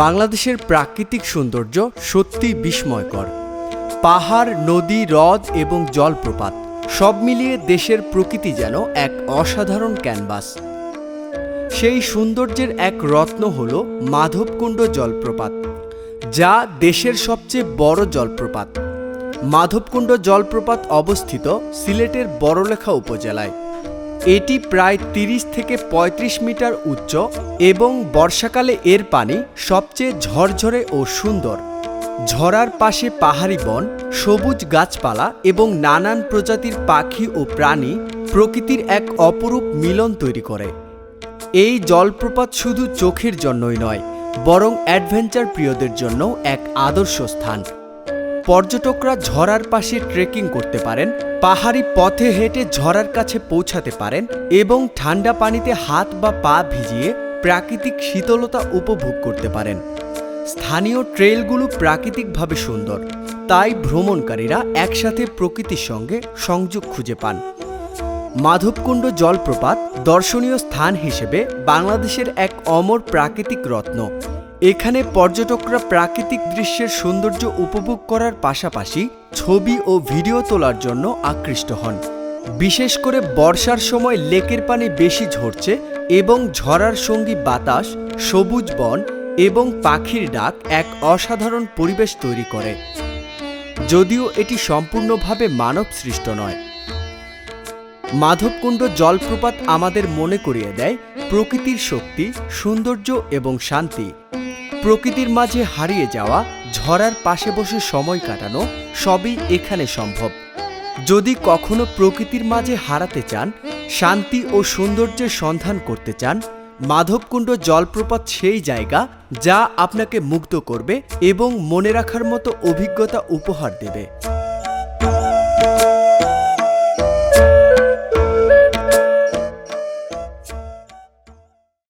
বাংলাদেশের প্রাকৃতিক সৌন্দর্য সত্যি বিস্ময়কর। পাহাড়, নদী, হ্রদ এবং জলপ্রপাত সব মিলিয়ে দেশের প্রকৃতি যেন এক অসাধারণ ক্যানভাস। সেই সৌন্দর্যের এক রত্ন হল মাধবকুণ্ড জলপ্রপাত, যা দেশের সবচেয়ে বড় জলপ্রপাত। মাধবকুণ্ড জলপ্রপাত অবস্থিত সিলেটের বড়লেখা উপজেলায়। এটি প্রায় তিরিশ থেকে ৩৫ মিটার উচ্চ এবং বর্ষাকালে এর পানি সবচেয়ে ঝরঝরে ও সুন্দর। ঝরার পাশে পাহাড়ি বন, সবুজ গাছপালা এবং নানান প্রজাতির পাখি ও প্রাণী প্রকৃতির এক অপরূপ মিলন তৈরি করে। এই জলপ্রপাত শুধু চোখের জন্যই নয়, বরং অ্যাডভেঞ্চার প্রিয়দের জন্য এক আদর্শ স্থান। পর্যটকরা ঝরার পাশে ট্রেকিং করতে পারেন, পাহাড়ি পথে হেঁটে ঝরার কাছে পৌঁছাতে পারেন এবং ঠান্ডা পানিতে হাত বা পা ভিজিয়ে প্রাকৃতিক শীতলতা উপভোগ করতে পারেন। স্থানীয় ট্রেলগুলো প্রাকৃতিকভাবে সুন্দর, তাই ভ্রমণকারীরা একসাথে প্রকৃতির সঙ্গে সংযোগ খুঁজে পান। মাধবকুণ্ড জলপ্রপাত দর্শনীয় স্থান হিসেবে বাংলাদেশের এক অমর প্রাকৃতিক রত্ন। এখানে পর্যটকরা প্রাকৃতিক দৃশ্যের সৌন্দর্য উপভোগ করার পাশাপাশি ছবি ও ভিডিও তোলার জন্য আকৃষ্ট হন। বিশেষ করে বর্ষার সময় লেকের পানি বেশি ঝরছে এবং ঝরার সঙ্গী বাতাস, সবুজ বন এবং পাখির ডাক এক অসাধারণ পরিবেশ তৈরি করে। যদিও এটি সম্পূর্ণভাবে মানব সৃষ্ট নয়। মাধবকুণ্ড জলপ্রপাত আমাদের মনে করিয়ে দেয় প্রকৃতির শক্তি, সৌন্দর্য এবং শান্তি। প্রকৃতির মাঝে হারিয়ে যাওয়া ঝরার পাশে বসে সময় কাটানো সবই এখানে সম্ভব। যদি কখনো প্রকৃতির মাঝে হারাতে চান, শান্তি ও সৌন্দর্যের সন্ধান করতে চান, মাধবকুণ্ড জলপ্রপাত সেই জায়গা যা আপনাকে মুগ্ধ করবে এবং মনে রাখার মতো অভিজ্ঞতা উপহার দেবে।